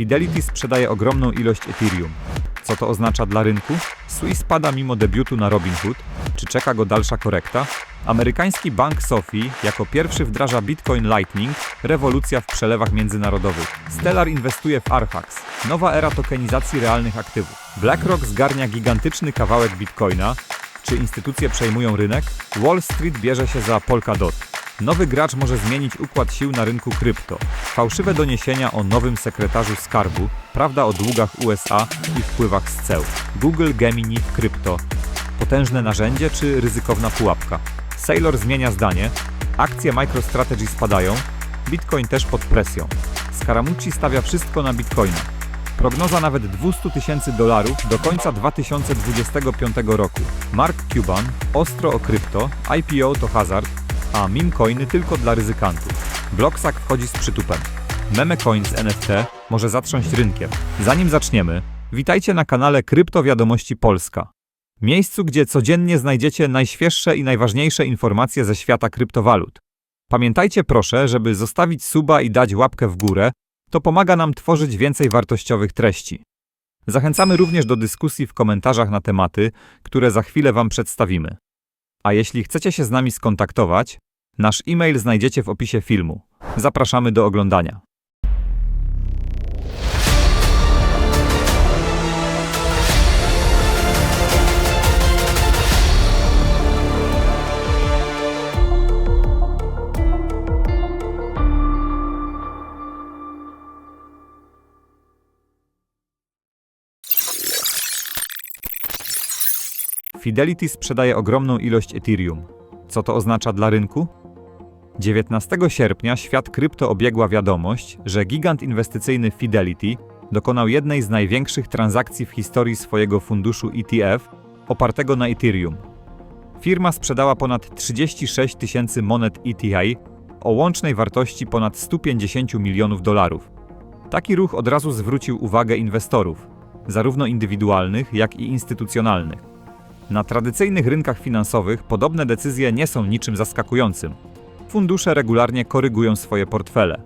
Fidelity sprzedaje ogromną ilość Ethereum. Co to oznacza dla rynku? Sui spada mimo debiutu na Robinhood. Czy czeka go dalsza korekta? Amerykański bank Sophie jako pierwszy wdraża Bitcoin Lightning, rewolucja w przelewach międzynarodowych. Stellar inwestuje w Archax, nowa era tokenizacji realnych aktywów. BlackRock zgarnia gigantyczny kawałek Bitcoina. Czy instytucje przejmują rynek? Wall Street bierze się za Polkadot. Nowy gracz może zmienić układ sił na rynku krypto. Fałszywe doniesienia o nowym sekretarzu skarbu, prawda o długach USA i wpływach z ceł. Google Gemini w krypto. Potężne narzędzie czy ryzykowna pułapka? Sailor zmienia zdanie. Akcje MicroStrategy spadają. Bitcoin też pod presją. Scaramucci stawia wszystko na Bitcoina. Prognoza nawet 200 tysięcy dolarów do końca 2025 roku. Mark Cuban, ostro o krypto, IPO to hazard, a meme tylko dla ryzykantów. Blocksack wchodzi z przytupem. Meme coin z NFT może zatrząść rynkiem. Zanim zaczniemy, witajcie na kanale Krypto Wiadomości Polska. Miejscu, gdzie codziennie znajdziecie najświeższe i najważniejsze informacje ze świata kryptowalut. Pamiętajcie proszę, żeby zostawić suba i dać łapkę w górę, to pomaga nam tworzyć więcej wartościowych treści. Zachęcamy również do dyskusji w komentarzach na tematy, które za chwilę Wam przedstawimy. A jeśli chcecie się z nami skontaktować, nasz e-mail znajdziecie w opisie filmu. Zapraszamy do oglądania. Fidelity sprzedaje ogromną ilość Ethereum. Co to oznacza dla rynku? 19 sierpnia świat krypto obiegła wiadomość, że gigant inwestycyjny Fidelity dokonał jednej z największych transakcji w historii swojego funduszu ETF opartego na Ethereum. Firma sprzedała ponad 36 tysięcy monet ETI o łącznej wartości ponad 150 milionów dolarów. Taki ruch od razu zwrócił uwagę inwestorów, zarówno indywidualnych, jak i instytucjonalnych. Na tradycyjnych rynkach finansowych podobne decyzje nie są niczym zaskakującym. Fundusze regularnie korygują swoje portfele.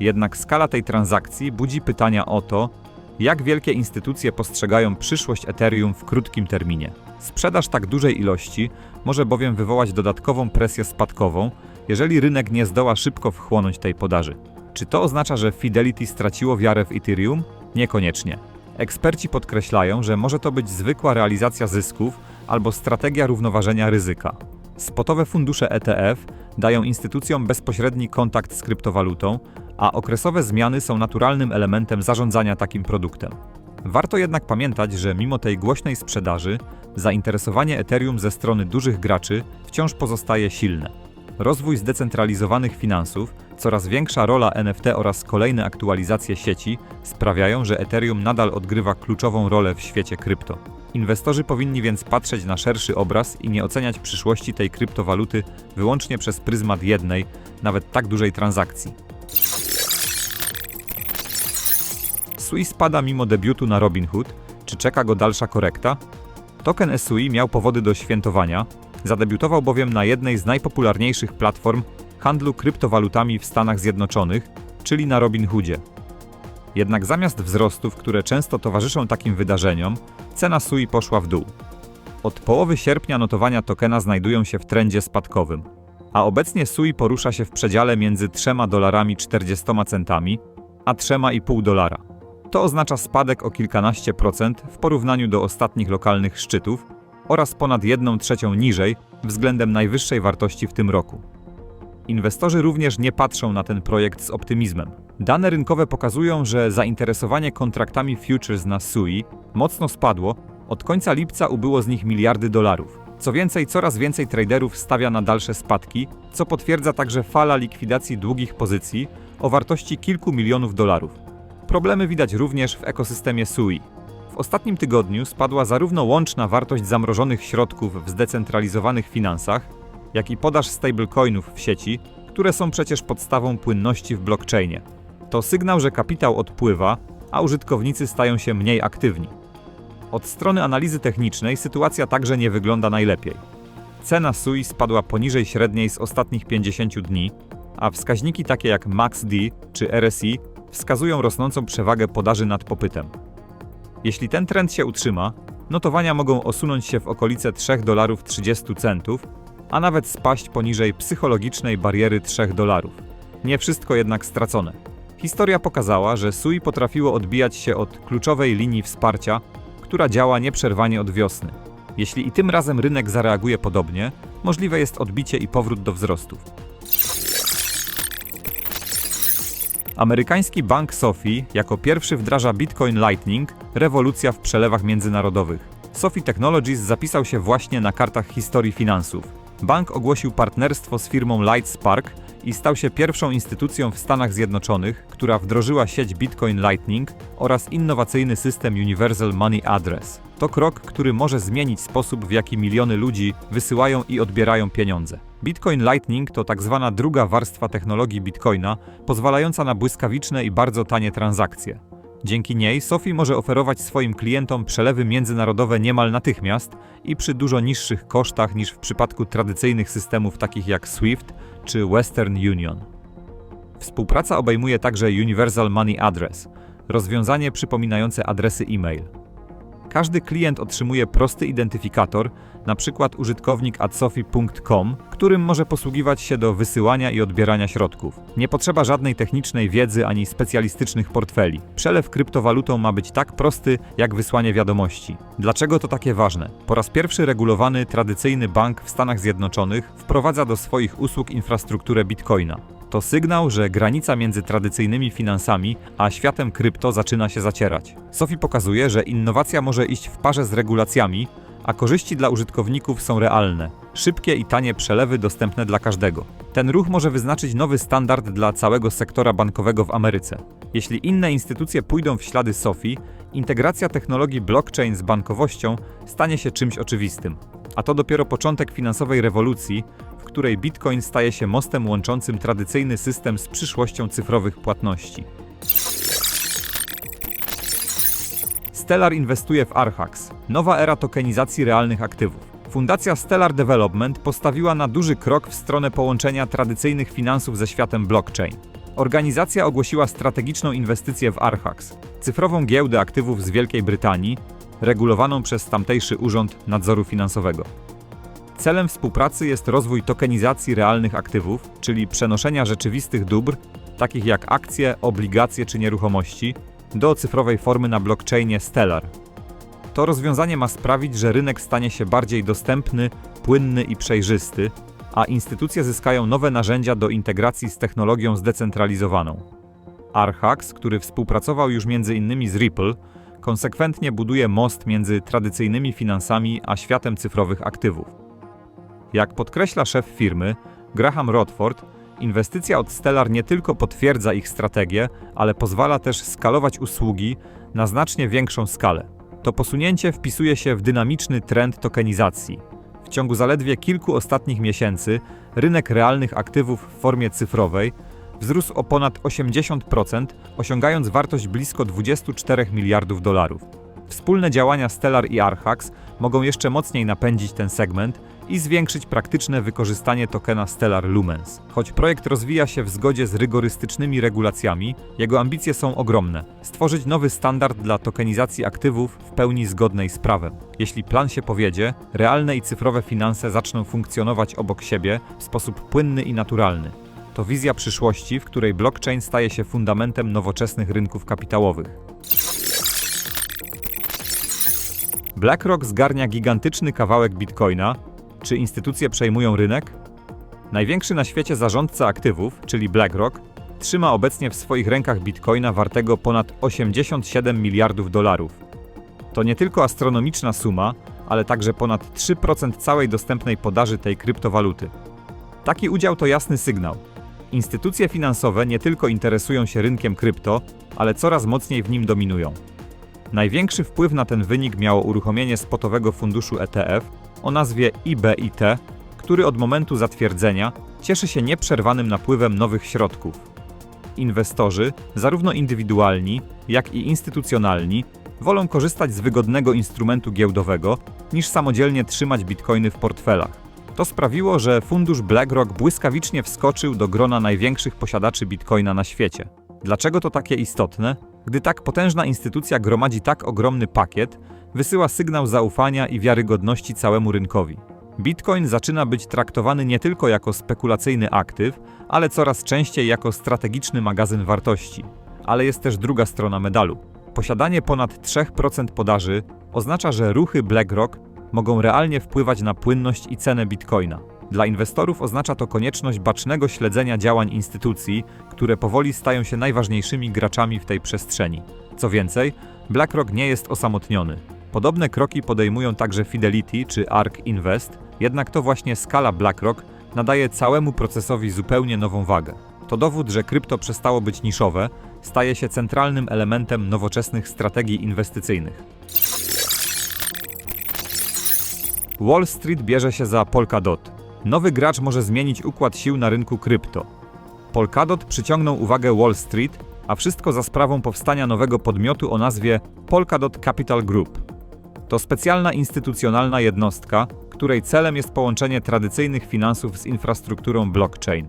Jednak skala tej transakcji budzi pytania o to, jak wielkie instytucje postrzegają przyszłość Ethereum w krótkim terminie. Sprzedaż tak dużej ilości może bowiem wywołać dodatkową presję spadkową, jeżeli rynek nie zdoła szybko wchłonąć tej podaży. Czy to oznacza, że Fidelity straciło wiarę w Ethereum? Niekoniecznie. Eksperci podkreślają, że może to być zwykła realizacja zysków albo strategia równoważenia ryzyka. Spotowe fundusze ETF dają instytucjom bezpośredni kontakt z kryptowalutą, a okresowe zmiany są naturalnym elementem zarządzania takim produktem. Warto jednak pamiętać, że mimo tej głośnej sprzedaży, zainteresowanie Ethereum ze strony dużych graczy wciąż pozostaje silne. Rozwój zdecentralizowanych finansów, coraz większa rola NFT oraz kolejne aktualizacje sieci sprawiają, że Ethereum nadal odgrywa kluczową rolę w świecie krypto. Inwestorzy powinni więc patrzeć na szerszy obraz i nie oceniać przyszłości tej kryptowaluty wyłącznie przez pryzmat jednej, nawet tak dużej transakcji. SUI spada mimo debiutu na Robinhood. Czy czeka go dalsza korekta? Token SUI miał powody do świętowania, zadebiutował bowiem na jednej z najpopularniejszych platform handlu kryptowalutami w Stanach Zjednoczonych, czyli na Robinhoodzie. Jednak zamiast wzrostów, które często towarzyszą takim wydarzeniom, cena SUI poszła w dół. Od połowy sierpnia notowania tokena znajdują się w trendzie spadkowym, a obecnie SUI porusza się w przedziale między 3 dolarami 40 centami a 3,5 dolara. To oznacza spadek o kilkanaście procent w porównaniu do ostatnich lokalnych szczytów oraz ponad 1 trzecią niżej względem najwyższej wartości w tym roku. Inwestorzy również nie patrzą na ten projekt z optymizmem. Dane rynkowe pokazują, że zainteresowanie kontraktami futures na SUI mocno spadło, od końca lipca ubyło z nich miliardy dolarów. Co więcej, coraz więcej traderów stawia na dalsze spadki, co potwierdza także fala likwidacji długich pozycji o wartości kilku milionów dolarów. Problemy widać również w ekosystemie SUI. W ostatnim tygodniu spadła zarówno łączna wartość zamrożonych środków w zdecentralizowanych finansach, jak i podaż stablecoinów w sieci, które są przecież podstawą płynności w blockchainie. To sygnał, że kapitał odpływa, a użytkownicy stają się mniej aktywni. Od strony analizy technicznej sytuacja także nie wygląda najlepiej. Cena SUI spadła poniżej średniej z ostatnich 50 dni, a wskaźniki takie jak MACD czy RSI wskazują rosnącą przewagę podaży nad popytem. Jeśli ten trend się utrzyma, notowania mogą osunąć się w okolice 3 dolarów 30 centów, a nawet spaść poniżej psychologicznej bariery 3 dolarów. Nie wszystko jednak stracone. Historia pokazała, że SUI potrafiło odbijać się od kluczowej linii wsparcia, która działa nieprzerwanie od wiosny. Jeśli i tym razem rynek zareaguje podobnie, możliwe jest odbicie i powrót do wzrostów. Amerykański bank Sophie jako pierwszy wdraża Bitcoin Lightning, rewolucja w przelewach międzynarodowych. Sophie Technologies zapisał się właśnie na kartach historii finansów. Bank ogłosił partnerstwo z firmą LightSpark i stał się pierwszą instytucją w Stanach Zjednoczonych, która wdrożyła sieć Bitcoin Lightning oraz innowacyjny system Universal Money Address. To krok, który może zmienić sposób, w jaki miliony ludzi wysyłają i odbierają pieniądze. Bitcoin Lightning to tak zwana druga warstwa technologii Bitcoina, pozwalająca na błyskawiczne i bardzo tanie transakcje. Dzięki niej Sophie może oferować swoim klientom przelewy międzynarodowe niemal natychmiast i przy dużo niższych kosztach niż w przypadku tradycyjnych systemów takich jak SWIFT czy Western Union. Współpraca obejmuje także Universal Money Address, rozwiązanie przypominające adresy e-mail. Każdy klient otrzymuje prosty identyfikator, np. użytkownik adsofi.com, którym może posługiwać się do wysyłania i odbierania środków. Nie potrzeba żadnej technicznej wiedzy ani specjalistycznych portfeli. Przelew kryptowalutą ma być tak prosty, jak wysłanie wiadomości. Dlaczego to takie ważne? Po raz pierwszy regulowany, tradycyjny bank w Stanach Zjednoczonych wprowadza do swoich usług infrastrukturę bitcoina. To sygnał, że granica między tradycyjnymi finansami a światem krypto zaczyna się zacierać. Sophie pokazuje, że innowacja może iść w parze z regulacjami, a korzyści dla użytkowników są realne. Szybkie i tanie przelewy dostępne dla każdego. Ten ruch może wyznaczyć nowy standard dla całego sektora bankowego w Ameryce. Jeśli inne instytucje pójdą w ślady Sophie, integracja technologii blockchain z bankowością stanie się czymś oczywistym. A to dopiero początek finansowej rewolucji, w której Bitcoin staje się mostem łączącym tradycyjny system z przyszłością cyfrowych płatności. Stellar inwestuje w Archax, nowa era tokenizacji realnych aktywów. Fundacja Stellar Development postawiła na duży krok w stronę połączenia tradycyjnych finansów ze światem blockchain. Organizacja ogłosiła strategiczną inwestycję w Archax, cyfrową giełdę aktywów z Wielkiej Brytanii, regulowaną przez tamtejszy Urząd Nadzoru Finansowego. Celem współpracy jest rozwój tokenizacji realnych aktywów, czyli przenoszenia rzeczywistych dóbr, takich jak akcje, obligacje czy nieruchomości, do cyfrowej formy na blockchainie Stellar. To rozwiązanie ma sprawić, że rynek stanie się bardziej dostępny, płynny i przejrzysty, a instytucje zyskają nowe narzędzia do integracji z technologią zdecentralizowaną. Archax, który współpracował już m.in. z Ripple, konsekwentnie buduje most między tradycyjnymi finansami a światem cyfrowych aktywów. Jak podkreśla szef firmy, Graham Rodford, inwestycja od Stellar nie tylko potwierdza ich strategię, ale pozwala też skalować usługi na znacznie większą skalę. To posunięcie wpisuje się w dynamiczny trend tokenizacji. W ciągu zaledwie kilku ostatnich miesięcy rynek realnych aktywów w formie cyfrowej wzrósł o ponad 80%, osiągając wartość blisko 24 miliardów dolarów. Wspólne działania Stellar i Archax mogą jeszcze mocniej napędzić ten segment i zwiększyć praktyczne wykorzystanie tokena Stellar Lumens. Choć projekt rozwija się w zgodzie z rygorystycznymi regulacjami, jego ambicje są ogromne. Stworzyć nowy standard dla tokenizacji aktywów w pełni zgodnej z prawem. Jeśli plan się powiedzie, realne i cyfrowe finanse zaczną funkcjonować obok siebie w sposób płynny i naturalny. To wizja przyszłości, w której blockchain staje się fundamentem nowoczesnych rynków kapitałowych. BlackRock zgarnia gigantyczny kawałek bitcoina. Czy instytucje przejmują rynek? Największy na świecie zarządca aktywów, czyli BlackRock, trzyma obecnie w swoich rękach bitcoina wartego ponad 87 miliardów dolarów. To nie tylko astronomiczna suma, ale także ponad 3% całej dostępnej podaży tej kryptowaluty. Taki udział to jasny sygnał. Instytucje finansowe nie tylko interesują się rynkiem krypto, ale coraz mocniej w nim dominują. Największy wpływ na ten wynik miało uruchomienie spotowego funduszu ETF o nazwie IBIT, który od momentu zatwierdzenia cieszy się nieprzerwanym napływem nowych środków. Inwestorzy, zarówno indywidualni, jak i instytucjonalni, wolą korzystać z wygodnego instrumentu giełdowego niż samodzielnie trzymać bitcoiny w portfelach. To sprawiło, że fundusz BlackRock błyskawicznie wskoczył do grona największych posiadaczy bitcoina na świecie. Dlaczego to takie istotne? Gdy tak potężna instytucja gromadzi tak ogromny pakiet, wysyła sygnał zaufania i wiarygodności całemu rynkowi. Bitcoin zaczyna być traktowany nie tylko jako spekulacyjny aktyw, ale coraz częściej jako strategiczny magazyn wartości. Ale jest też druga strona medalu. Posiadanie ponad 3% podaży oznacza, że ruchy BlackRock mogą realnie wpływać na płynność i cenę bitcoina. Dla inwestorów oznacza to konieczność bacznego śledzenia działań instytucji, które powoli stają się najważniejszymi graczami w tej przestrzeni. Co więcej, BlackRock nie jest osamotniony. Podobne kroki podejmują także Fidelity czy ARK Invest, jednak to właśnie skala BlackRock nadaje całemu procesowi zupełnie nową wagę. To dowód, że krypto przestało być niszowe, staje się centralnym elementem nowoczesnych strategii inwestycyjnych. Wall Street bierze się za Polkadot. Nowy gracz może zmienić układ sił na rynku krypto. Polkadot przyciągnął uwagę Wall Street, a wszystko za sprawą powstania nowego podmiotu o nazwie Polkadot Capital Group. To specjalna instytucjonalna jednostka, której celem jest połączenie tradycyjnych finansów z infrastrukturą blockchain.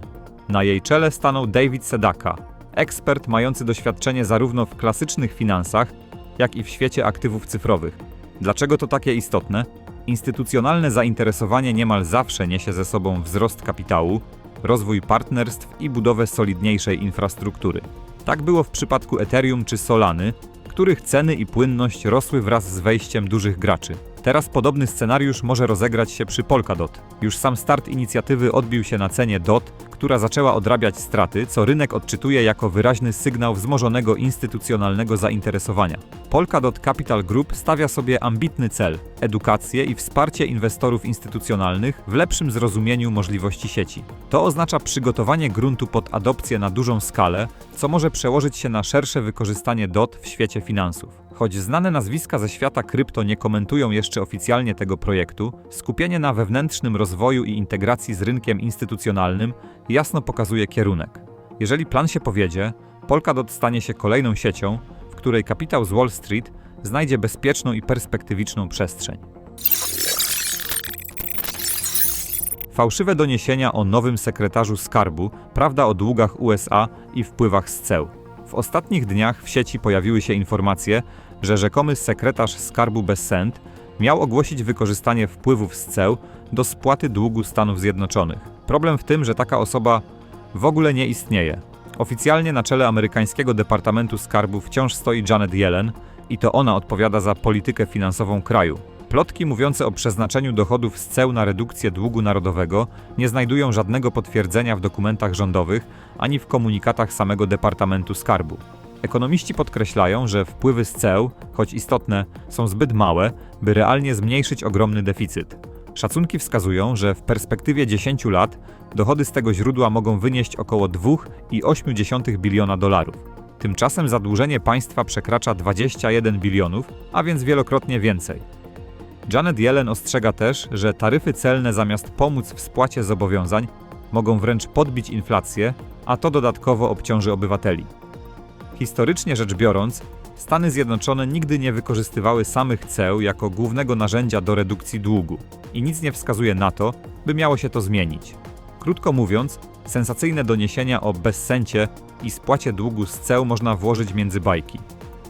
Na jej czele stanął David Sedaka, ekspert mający doświadczenie zarówno w klasycznych finansach, jak i w świecie aktywów cyfrowych. Dlaczego to takie istotne? Instytucjonalne zainteresowanie niemal zawsze niesie ze sobą wzrost kapitału, rozwój partnerstw i budowę solidniejszej infrastruktury. Tak było w przypadku Ethereum czy Solany, których ceny i płynność rosły wraz z wejściem dużych graczy. Teraz podobny scenariusz może rozegrać się przy Polkadot. Już sam start inicjatywy odbił się na cenie DOT, która zaczęła odrabiać straty, co rynek odczytuje jako wyraźny sygnał wzmożonego instytucjonalnego zainteresowania. Polkadot Capital Group stawia sobie ambitny cel edukację i wsparcie inwestorów instytucjonalnych w lepszym zrozumieniu możliwości sieci. To oznacza przygotowanie gruntu pod adopcję na dużą skalę, co może przełożyć się na szersze wykorzystanie DOT w świecie finansów. Choć znane nazwiska ze świata krypto nie komentują jeszcze oficjalnie tego projektu, skupienie na wewnętrznym rozwoju i integracji z rynkiem instytucjonalnym jasno pokazuje kierunek. Jeżeli plan się powiedzie, Polkadot stanie się kolejną siecią, w której kapitał z Wall Street znajdzie bezpieczną i perspektywiczną przestrzeń. Fałszywe doniesienia o nowym sekretarzu skarbu, prawda o długach USA i wpływach z ceł. W ostatnich dniach w sieci pojawiły się informacje, że rzekomy sekretarz skarbu Bessent miał ogłosić wykorzystanie wpływów z ceł do spłaty długu Stanów Zjednoczonych. Problem w tym, że taka osoba w ogóle nie istnieje. Oficjalnie na czele amerykańskiego Departamentu Skarbu wciąż stoi Janet Yellen i to ona odpowiada za politykę finansową kraju. Plotki mówiące o przeznaczeniu dochodów z ceł na redukcję długu narodowego nie znajdują żadnego potwierdzenia w dokumentach rządowych ani w komunikatach samego Departamentu Skarbu. Ekonomiści podkreślają, że wpływy z ceł, choć istotne, są zbyt małe, by realnie zmniejszyć ogromny deficyt. Szacunki wskazują, że w perspektywie 10 lat dochody z tego źródła mogą wynieść około 2,8 biliona dolarów. Tymczasem zadłużenie państwa przekracza 21 bilionów, a więc wielokrotnie więcej. Janet Yellen ostrzega też, że taryfy celne zamiast pomóc w spłacie zobowiązań mogą wręcz podbić inflację, a to dodatkowo obciąży obywateli. Historycznie rzecz biorąc, Stany Zjednoczone nigdy nie wykorzystywały samych ceł jako głównego narzędzia do redukcji długu i nic nie wskazuje na to, by miało się to zmienić. Krótko mówiąc, sensacyjne doniesienia o bezsencie i spłacie długu z ceł można włożyć między bajki.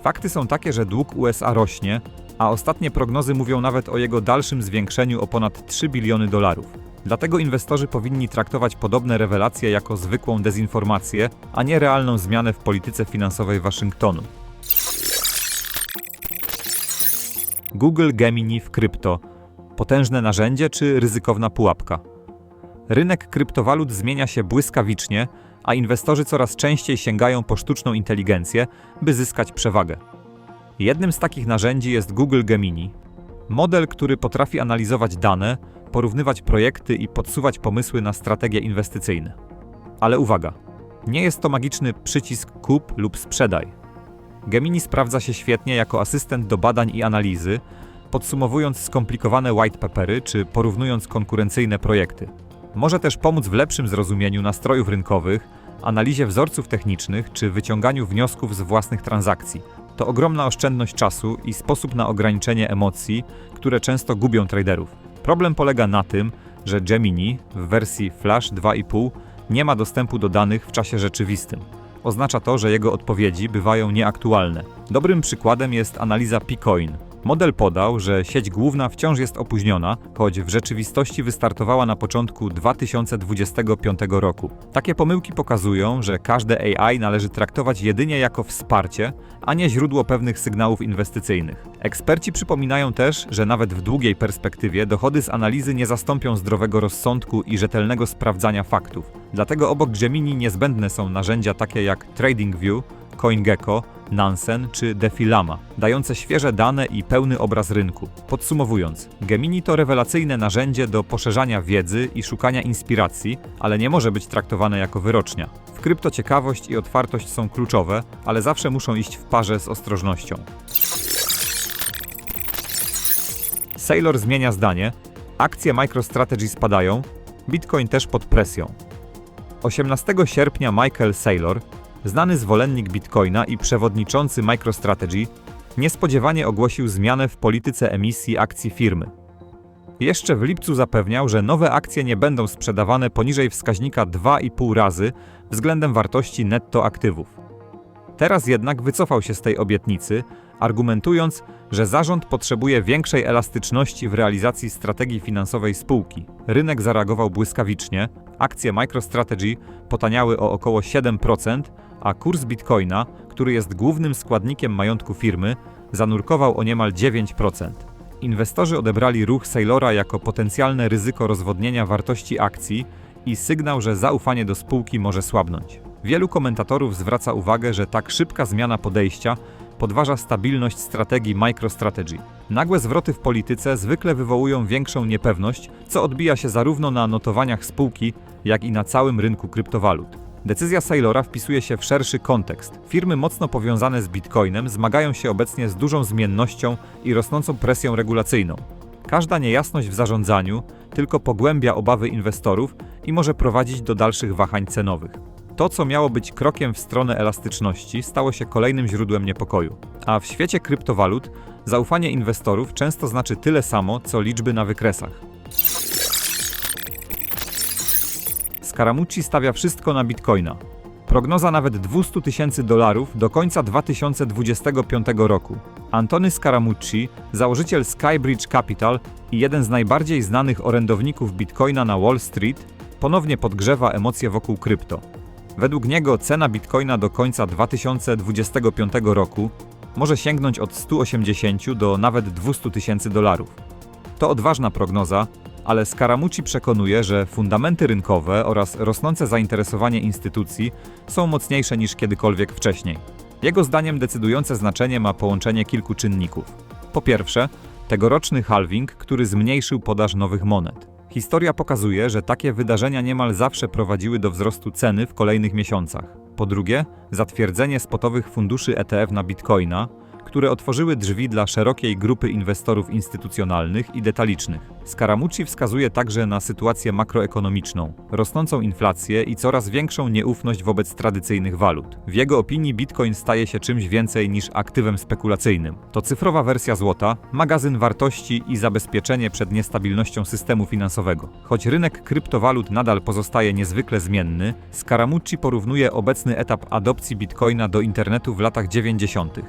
Fakty są takie, że dług USA rośnie, a ostatnie prognozy mówią nawet o jego dalszym zwiększeniu o ponad 3 biliony dolarów. Dlatego inwestorzy powinni traktować podobne rewelacje jako zwykłą dezinformację, a nie realną zmianę w polityce finansowej Waszyngtonu. Google Gemini w krypto potężne narzędzie czy ryzykowna pułapka? Rynek kryptowalut zmienia się błyskawicznie, a inwestorzy coraz częściej sięgają po sztuczną inteligencję, by zyskać przewagę. Jednym z takich narzędzi jest Google Gemini, model, który potrafi analizować dane, porównywać projekty i podsuwać pomysły na strategie inwestycyjne. Ale uwaga, nie jest to magiczny przycisk kup lub sprzedaj. Gemini sprawdza się świetnie jako asystent do badań i analizy, podsumowując skomplikowane white papery czy porównując konkurencyjne projekty. Może też pomóc w lepszym zrozumieniu nastrojów rynkowych, analizie wzorców technicznych czy wyciąganiu wniosków z własnych transakcji. To ogromna oszczędność czasu i sposób na ograniczenie emocji, które często gubią traderów. Problem polega na tym, że Gemini w wersji Flash 2.5 nie ma dostępu do danych w czasie rzeczywistym. oznacza to, że jego odpowiedzi bywają nieaktualne. Dobrym przykładem jest analiza Picoin. Model podał, że sieć główna wciąż jest opóźniona, choć w rzeczywistości wystartowała na początku 2025 roku. Takie pomyłki pokazują, że każde AI należy traktować jedynie jako wsparcie, a nie źródło pewnych sygnałów inwestycyjnych. Eksperci przypominają też, że nawet w długiej perspektywie dochody z analizy nie zastąpią zdrowego rozsądku i rzetelnego sprawdzania faktów. Dlatego obok Gemini niezbędne są narzędzia takie jak TradingView, CoinGecko, Nansen czy Defilama, dające świeże dane i pełny obraz rynku. Podsumowując, Gemini to rewelacyjne narzędzie do poszerzania wiedzy i szukania inspiracji, ale nie może być traktowane jako wyrocznia. W krypto ciekawość i otwartość są kluczowe, ale zawsze muszą iść w parze z ostrożnością. Sailor zmienia zdanie, akcje MicroStrategy spadają, Bitcoin też pod presją. 18 sierpnia Michael Saylor, znany zwolennik Bitcoina i przewodniczący MicroStrategy, niespodziewanie ogłosił zmianę w polityce emisji akcji firmy. Jeszcze w lipcu zapewniał, że nowe akcje nie będą sprzedawane poniżej wskaźnika 2,5 razy względem wartości netto aktywów. Teraz jednak wycofał się z tej obietnicy, argumentując, że zarząd potrzebuje większej elastyczności w realizacji strategii finansowej spółki. Rynek zareagował błyskawicznie, akcje MicroStrategy potaniały o około 7%, a kurs bitcoina, który jest głównym składnikiem majątku firmy, zanurkował o niemal 9%. Inwestorzy odebrali ruch Saylora jako potencjalne ryzyko rozwodnienia wartości akcji i sygnał, że zaufanie do spółki może słabnąć. Wielu komentatorów zwraca uwagę, że tak szybka zmiana podejścia podważa stabilność strategii MicroStrategy. Nagłe zwroty w polityce zwykle wywołują większą niepewność, co odbija się zarówno na notowaniach spółki, jak i na całym rynku kryptowalut. Decyzja Saylora wpisuje się w szerszy kontekst. Firmy mocno powiązane z Bitcoinem zmagają się obecnie z dużą zmiennością i rosnącą presją regulacyjną. Każda niejasność w zarządzaniu tylko pogłębia obawy inwestorów i może prowadzić do dalszych wahań cenowych. To, co miało być krokiem w stronę elastyczności, stało się kolejnym źródłem niepokoju. A w świecie kryptowalut zaufanie inwestorów często znaczy tyle samo, co liczby na wykresach. Scaramucci stawia wszystko na bitcoina. Prognoza nawet 200 tysięcy dolarów do końca 2025 roku. Antony Scaramucci, założyciel Skybridge Capital i jeden z najbardziej znanych orędowników bitcoina na Wall Street, ponownie podgrzewa emocje wokół krypto. Według niego cena bitcoina do końca 2025 roku może sięgnąć od 180 do nawet 200 tysięcy dolarów. To odważna prognoza, ale Scaramucci przekonuje, że fundamenty rynkowe oraz rosnące zainteresowanie instytucji są mocniejsze niż kiedykolwiek wcześniej. Jego zdaniem decydujące znaczenie ma połączenie kilku czynników. Po pierwsze, tegoroczny halving, który zmniejszył podaż nowych monet. Historia pokazuje, że takie wydarzenia niemal zawsze prowadziły do wzrostu ceny w kolejnych miesiącach. Po drugie, zatwierdzenie spotowych funduszy ETF na bitcoina, które otworzyły drzwi dla szerokiej grupy inwestorów instytucjonalnych i detalicznych. Scaramucci wskazuje także na sytuację makroekonomiczną, rosnącą inflację i coraz większą nieufność wobec tradycyjnych walut. W jego opinii bitcoin staje się czymś więcej niż aktywem spekulacyjnym. To cyfrowa wersja złota, magazyn wartości i zabezpieczenie przed niestabilnością systemu finansowego. Choć rynek kryptowalut nadal pozostaje niezwykle zmienny, Scaramucci porównuje obecny etap adopcji bitcoina do internetu w latach 90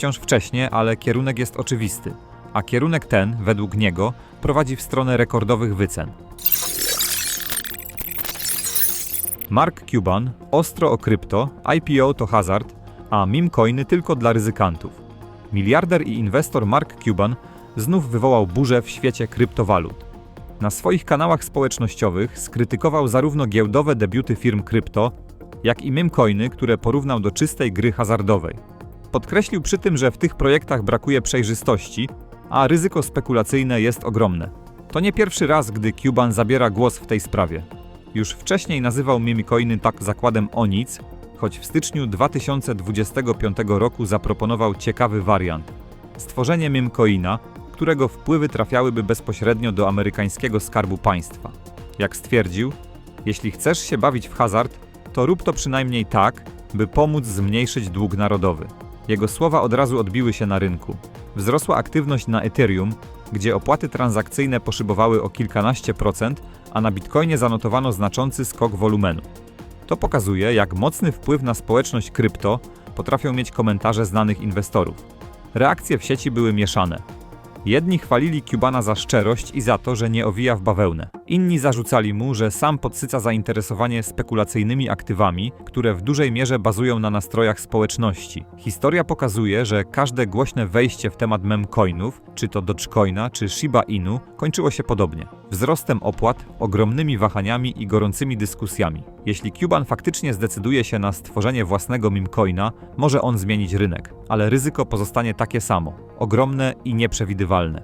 wciąż wcześnie, ale kierunek jest oczywisty. A kierunek ten, według niego, prowadzi w stronę rekordowych wycen. Mark Cuban, ostro o krypto, IPO to hazard, a meme tylko dla ryzykantów. Miliarder i inwestor Mark Cuban znów wywołał burzę w świecie kryptowalut. Na swoich kanałach społecznościowych skrytykował zarówno giełdowe debiuty firm krypto, jak i meme które porównał do czystej gry hazardowej. Podkreślił przy tym, że w tych projektach brakuje przejrzystości, a ryzyko spekulacyjne jest ogromne. To nie pierwszy raz, gdy Cuban zabiera głos w tej sprawie. Już wcześniej nazywał mimicoiny tak zakładem o nic, choć w styczniu 2025 roku zaproponował ciekawy wariant. Stworzenie mimcoina, którego wpływy trafiałyby bezpośrednio do amerykańskiego skarbu państwa. Jak stwierdził, jeśli chcesz się bawić w hazard, to rób to przynajmniej tak, by pomóc zmniejszyć dług narodowy. Jego słowa od razu odbiły się na rynku. Wzrosła aktywność na Ethereum, gdzie opłaty transakcyjne poszybowały o kilkanaście procent, a na Bitcoinie zanotowano znaczący skok wolumenu. To pokazuje, jak mocny wpływ na społeczność krypto potrafią mieć komentarze znanych inwestorów. Reakcje w sieci były mieszane. Jedni chwalili Cubana za szczerość i za to, że nie owija w bawełnę. Inni zarzucali mu, że sam podsyca zainteresowanie spekulacyjnymi aktywami, które w dużej mierze bazują na nastrojach społeczności. Historia pokazuje, że każde głośne wejście w temat memcoinów, czy to Dogecoina, czy Shiba Inu, kończyło się podobnie. Wzrostem opłat, ogromnymi wahaniami i gorącymi dyskusjami. Jeśli Cuban faktycznie zdecyduje się na stworzenie własnego memcoina, może on zmienić rynek, ale ryzyko pozostanie takie samo, ogromne i nieprzewidywalne.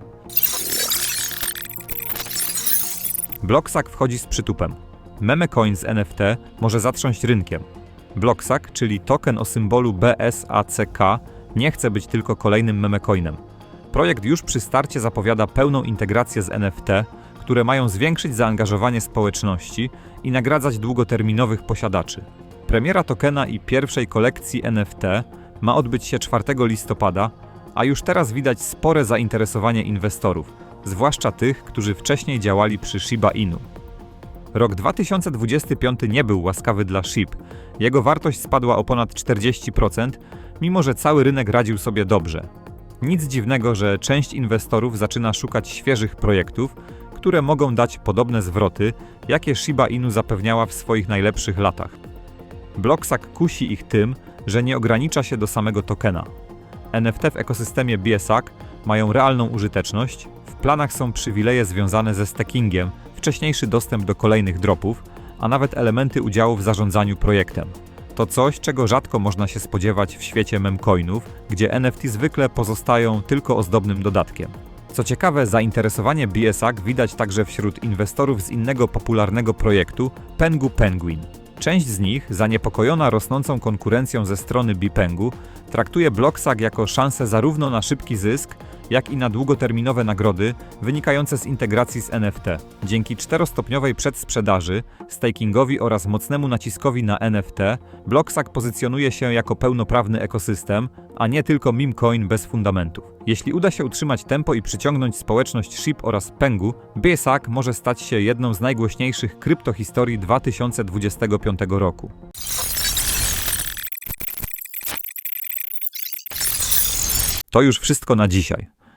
Blocksack wchodzi z przytupem. Memecoin z NFT może zatrząść rynkiem. Blocksack, czyli token o symbolu BSACK, nie chce być tylko kolejnym memecoinem. Projekt już przy starcie zapowiada pełną integrację z NFT, które mają zwiększyć zaangażowanie społeczności i nagradzać długoterminowych posiadaczy. Premiera tokena i pierwszej kolekcji NFT ma odbyć się 4 listopada, a już teraz widać spore zainteresowanie inwestorów, zwłaszcza tych, którzy wcześniej działali przy Shiba Inu. Rok 2025 nie był łaskawy dla SHIB. Jego wartość spadła o ponad 40%, mimo że cały rynek radził sobie dobrze. Nic dziwnego, że część inwestorów zaczyna szukać świeżych projektów, które mogą dać podobne zwroty, jakie Shiba Inu zapewniała w swoich najlepszych latach. Blocksack kusi ich tym, że nie ogranicza się do samego tokena. NFT w ekosystemie BSAC mają realną użyteczność, w planach są przywileje związane ze stackingiem, wcześniejszy dostęp do kolejnych dropów, a nawet elementy udziału w zarządzaniu projektem. To coś, czego rzadko można się spodziewać w świecie memcoinów, gdzie NFT zwykle pozostają tylko ozdobnym dodatkiem. Co ciekawe, zainteresowanie BSAC widać także wśród inwestorów z innego popularnego projektu Pengu Penguin. Część z nich, zaniepokojona rosnącą konkurencją ze strony Bipengu, traktuje Blocksack jako szansę zarówno na szybki zysk, jak i na długoterminowe nagrody wynikające z integracji z NFT. Dzięki czterostopniowej przedsprzedaży, stakingowi oraz mocnemu naciskowi na NFT, Blocksack pozycjonuje się jako pełnoprawny ekosystem, a nie tylko meme coin bez fundamentów. Jeśli uda się utrzymać tempo i przyciągnąć społeczność SHIB oraz Pengu, BSAC może stać się jedną z najgłośniejszych kryptohistorii 2025 roku. To już wszystko na dzisiaj.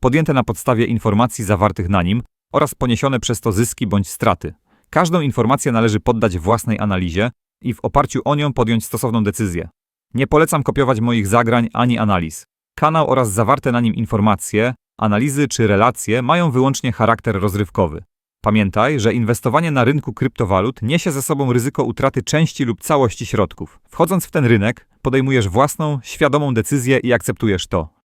podjęte na podstawie informacji zawartych na nim oraz poniesione przez to zyski bądź straty. Każdą informację należy poddać własnej analizie i w oparciu o nią podjąć stosowną decyzję. Nie polecam kopiować moich zagrań ani analiz. Kanał oraz zawarte na nim informacje, analizy czy relacje mają wyłącznie charakter rozrywkowy. Pamiętaj, że inwestowanie na rynku kryptowalut niesie ze sobą ryzyko utraty części lub całości środków. Wchodząc w ten rynek, podejmujesz własną, świadomą decyzję i akceptujesz to.